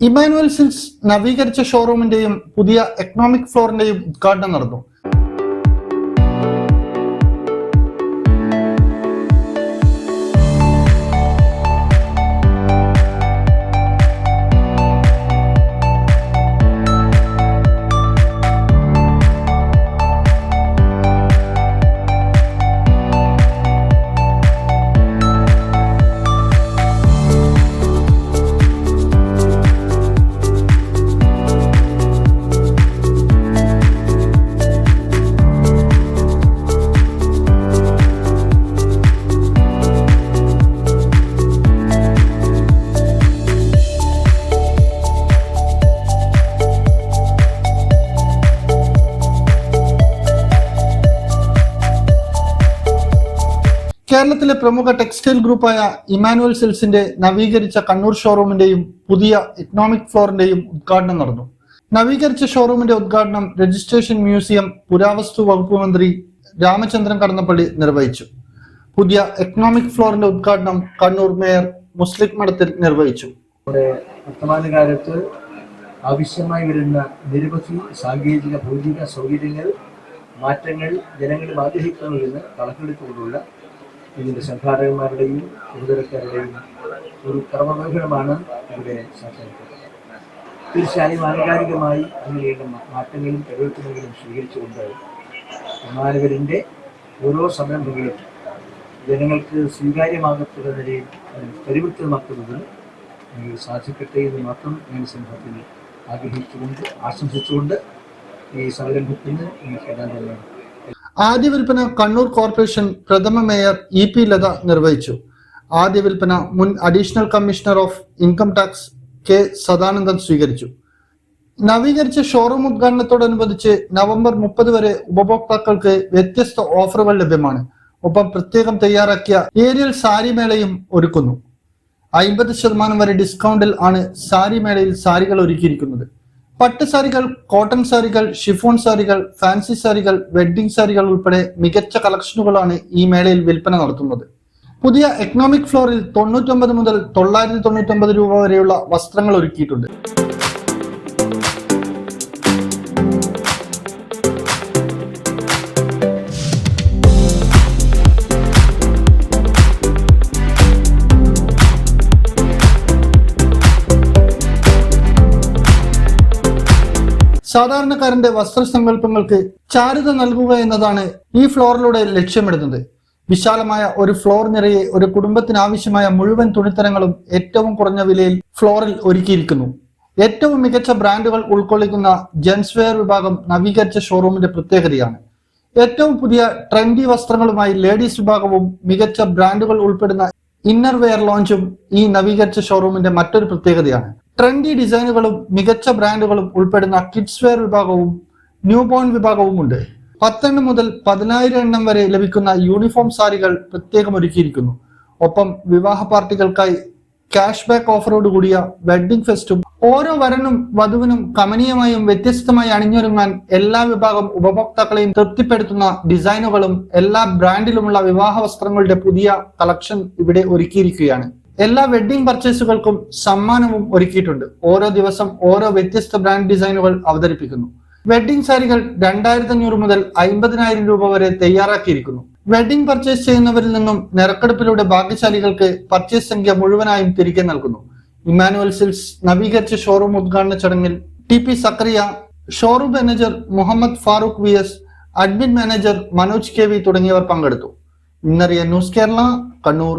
Emmanuel silks നവീകരിച്ച ഷോറൂമിന്റെയും പുതിയ economic ഫ്ലോറിന്റെയും ഉദ്ഘാടനം നടന്നു. കേരളത്തിലെ പ്രമുഖ ടെക്സ്റ്റൈൽ ഗ്രൂപ്പായ ഇമാനുവൽ സെൽസിന്റെ നവീകരിച്ച കണ്ണൂർ ഷോറൂമിന്റെയും പുതിയ ഇക്കണോമിക് ഫ്ലോറിന്റെയും ഉദ്ഘാടനം നടന്നു. നവീകരിച്ച ഷോറൂമിന്റെ ഉദ്ഘാടനം രജിസ്ട്രേഷൻ മ്യൂസിയം പുരാവസ്തു വകുപ്പ് മന്ത്രി രാമചന്ദ്രൻ കടന്നപ്പള്ളി നിർവഹിച്ചു. പുതിയ എക്കണോമിക് ഫ്ലോറിന്റെ ഉദ്ഘാടനം കണ്ണൂർ മേയർ മുസ്ലിം മഠത്തിൽ നിർവഹിച്ചു. നമ്മുടെ വർത്തമാനകാലത്ത് ആവശ്യമായി വരുന്ന നിരവധി സാങ്കേതിക ഭൗതിക സൗകര്യങ്ങൾ മാറ്റങ്ങൾ ജനങ്ങളിൽ ആഗ്രഹിക്കുന്നതെന്ന് കണക്കെടുത്തുകൊണ്ടുള്ള ഇതിന്റെ സംഘാടകന്മാരുടെയും ചുമതലക്കാരുടെയും ഒരു കർമ്മമേഖലമാണ് ഇവിടെ സംസാരിക്കുന്നത്. തീർച്ചയായും ആനുകാലികമായി അങ്ങനെയുള്ള മാറ്റങ്ങളും പരിവർത്തനങ്ങളും സ്വീകരിച്ചുകൊണ്ട് വിമാനകരിന്റെ ഓരോ സംരംഭങ്ങളും ജനങ്ങൾക്ക് സ്വീകാര്യമാകത്തുന്ന നിലയിൽ അത് പരിവർത്തനമാക്കുന്നതിന് നിങ്ങൾ സാധിക്കട്ടെ എന്ന് മാത്രം ഞാൻ സമൂഹത്തിൽ ആഗ്രഹിച്ചുകൊണ്ട് ആശംസിച്ചുകൊണ്ട് ഈ സംരംഭത്തിന് നിങ്ങൾക്ക് എല്ലാം തന്നെ. ആദ്യ വിൽപ്പന കണ്ണൂർ കോർപ്പറേഷൻ പ്രഥമ മേയർ ഇ പി ലത നിർവഹിച്ചു. ആദ്യ വിൽപ്പന മുൻ additional commissioner of income tax K Sadanandan സ്വീകരിച്ചു. നവീകരിച്ച ഷോറൂം ഉദ്ഘാടനത്തോടനുബന്ധിച്ച് നവംബർ മുപ്പത് വരെ ഉപഭോക്താക്കൾക്ക് വ്യത്യസ്ത ഓഫറുകൾ ലഭ്യമാണ്. ഒപ്പം പ്രത്യേകം തയ്യാറാക്കിയ ഏരിയൽ സാരി മേളയും ഒരുക്കുന്നു. അമ്പത് ശതമാനം വരെ ഡിസ്കൗണ്ടിൽ ആണ് സാരി മേളയിൽ സാരികൾ ഒരുക്കിയിരിക്കുന്നത്. പട്ട് സാരികൾ കോട്ടൺ സാരികൾ ഷിഫോൺ സാരികൾ ഫാൻസി സാരികൾ വെഡ്ഡിംഗ് സാരികൾ ഉൾപ്പെടെ മികച്ച കളക്ഷനുകളാണ് ഈ മേളയിൽ വിൽപ്പന നടത്തുന്നത്. പുതിയ എക്കണോമിക് ഫ്ലോറിൽ തൊണ്ണൂറ്റൊമ്പത് മുതൽ തൊള്ളായിരത്തി തൊണ്ണൂറ്റൊമ്പത് രൂപ വരെയുള്ള വസ്ത്രങ്ങൾ ഒരുക്കിയിട്ടുണ്ട്. സാധാരണക്കാരന്റെ വസ്ത്രസങ്കല്പങ്ങൾക്ക് ചാരുത നൽകുക എന്നതാണ് ഈ ഫ്ലോറിലൂടെ ലക്ഷ്യമിടുന്നത്. വിശാലമായ ഒരു ഫ്ലോർ നിറയെ ഒരു കുടുംബത്തിനാവശ്യമായ മുഴുവൻ തുണിത്തരങ്ങളും ഏറ്റവും കുറഞ്ഞ വിലയിൽ ഫ്ലോറിൽ ഒരുക്കിയിരിക്കുന്നു. ഏറ്റവും മികച്ച ബ്രാൻഡുകൾ ഉൾക്കൊള്ളിക്കുന്ന ജെൻസ്വെയർ വിഭാഗം നവീകരിച്ച ഷോറൂമിന്റെ പ്രത്യേകതയാണ്. ഏറ്റവും പുതിയ ട്രെൻഡി വസ്ത്രങ്ങളുമായി ലേഡീസ് വിഭാഗവും മികച്ച ബ്രാൻഡുകൾ ഉൾപ്പെടുന്ന ഇന്നർ വെയർ ലോഞ്ചും ഈ നവീകരിച്ച ഷോറൂമിന്റെ മറ്റൊരു പ്രത്യേകതയാണ്. ട്രെൻഡി ഡിസൈനുകളും മികച്ച ബ്രാൻഡുകളും ഉൾപ്പെടുന്ന കിഡ്സ് വെയർ വിഭാഗവും ന്യൂ ബോൺ വിഭാഗവും ഉണ്ട്. പത്തെണ്ണം മുതൽ പതിനായിരം എണ്ണം വരെ ലഭിക്കുന്ന യൂണിഫോം സാരികൾ പ്രത്യേകം ഒരുക്കിയിരിക്കുന്നു. ഒപ്പം വിവാഹ പാർട്ടികൾക്കായി ക്യാഷ് ബാക്ക് ഓഫറോട് കൂടിയ വെഡ്ഡിംഗ് ഫെസ്റ്റും ഓരോ വരനും വധുവിനും കമനീയമായും വ്യത്യസ്തമായി അണിഞ്ഞൊരുങ്ങാൻ എല്ലാ വിഭാഗം ഉപഭോക്താക്കളെയും തൃപ്തിപ്പെടുത്തുന്ന ഡിസൈനുകളും എല്ലാ ബ്രാൻഡിലുമുള്ള വിവാഹ വസ്ത്രങ്ങളുടെ പുതിയ കളക്ഷൻ ഇവിടെ ഒരുക്കിയിരിക്കുകയാണ്. എല്ലാ വെഡ്ഡിംഗ് പർച്ചേസുകൾക്കും സമ്മാനവും ഒരുക്കിയിട്ടുണ്ട്. ഓരോ ദിവസം ഓരോ വ്യത്യസ്ത ബ്രാൻഡ് ഡിസൈനുകൾ അവതരിപ്പിക്കുന്നു. വെഡ്ഡിംഗ് സാരികൾ രണ്ടായിരത്തി അഞ്ഞൂറ് മുതൽ അമ്പതിനായിരം രൂപ വരെ തയ്യാറാക്കിയിരിക്കുന്നു. വെഡ്ഡിംഗ് പർച്ചേസ് ചെയ്യുന്നവരിൽ നിന്നും നിറക്കെടുപ്പിലൂടെ ഭാഗ്യശാലികൾക്ക് പർച്ചേസ് സംഖ്യ മുഴുവനായും തിരികെ നൽകുന്നു. ഇമാനുവൽ സിൽസ് നവീകരിച്ച ഷോറൂം ഉദ്ഘാടന ചടങ്ങിൽ T P Sakriya showroom manager Muhammad Farooq V S admin manager Manoj K V തുടങ്ങിയവർ പങ്കെടുത്തു. ഇന്നറിയ ന്യൂസ് കേരള കണ്ണൂർ.